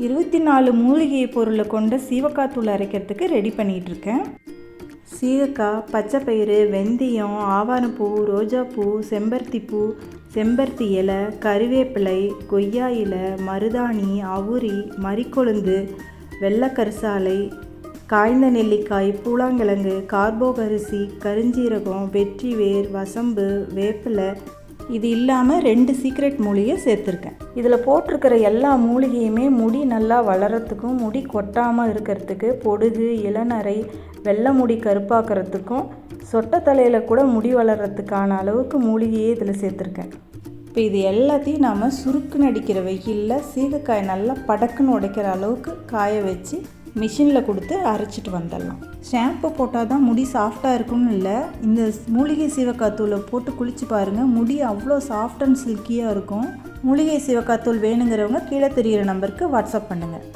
இருபத்தி நாலு மூலிகை பொருளை கொண்ட சீவக்காத்தூள் அரைக்கிறதுக்கு ரெடி பண்ணிகிட்டு இருக்கேன் சீகக்காய் பச்சைப்பயிறு வெந்தயம் ஆவாரப்பூ ரோஜாப்பூ செம்பருத்திப்பூ செம்பருத்தி இலை கறிவேப்பிலை கொய்யா இலை மருதாணி அவுரி மறிக்கொழுந்து வெள்ளக்கரிசாலை காய்ந்த நெல்லிக்காய் பூலாங்கிழங்கு கார்போகரிசி கருஞ்சீரகம் வெற்றி வேர் வசம்பு வேப்பிலை இது இல்லாமல் ரெண்டு சீக்ரெட் மூலிகை சேர்த்துருக்கேன். இதில் போட்டிருக்கிற எல்லா மூலிகையுமே முடி நல்லா வளரத்துக்கும் முடி கொட்டாமல் இருக்கிறதுக்கு பொடுகு இளநரை வெள்ளை முடி கருப்பாக்கிறதுக்கும் சொட்டை தலையில் கூட முடி வளர்கிறதுக்கான அளவுக்கு மூலிகையே இதில் சேர்த்துருக்கேன். இப்போ இது எல்லாத்தையும் நாம் சுருக்குன்னு அடிக்கிற வெயிலில் சீகக்காய் நல்லா படக்குன்னு உடைக்கிற அளவுக்கு காய வச்சு மிஷினில் கொடுத்து அரைச்சிட்டு வந்துடலாம். ஷாம்பு போட்டால் தான் முடி சாஃப்டாக இருக்கும்னு இல்லை. இந்த மூலிகை சீவக்காத்தூளை போட்டு குளிச்சு பாருங்கள் முடி அவ்வளோ சாஃப்ட் அண்ட் சில்கியாக இருக்கும். மூலிகை சீவக்காத்தூள் வேணுங்கிறவங்க கீழே தெரிகிற நம்பருக்கு வாட்ஸ்அப் பண்ணுங்கள்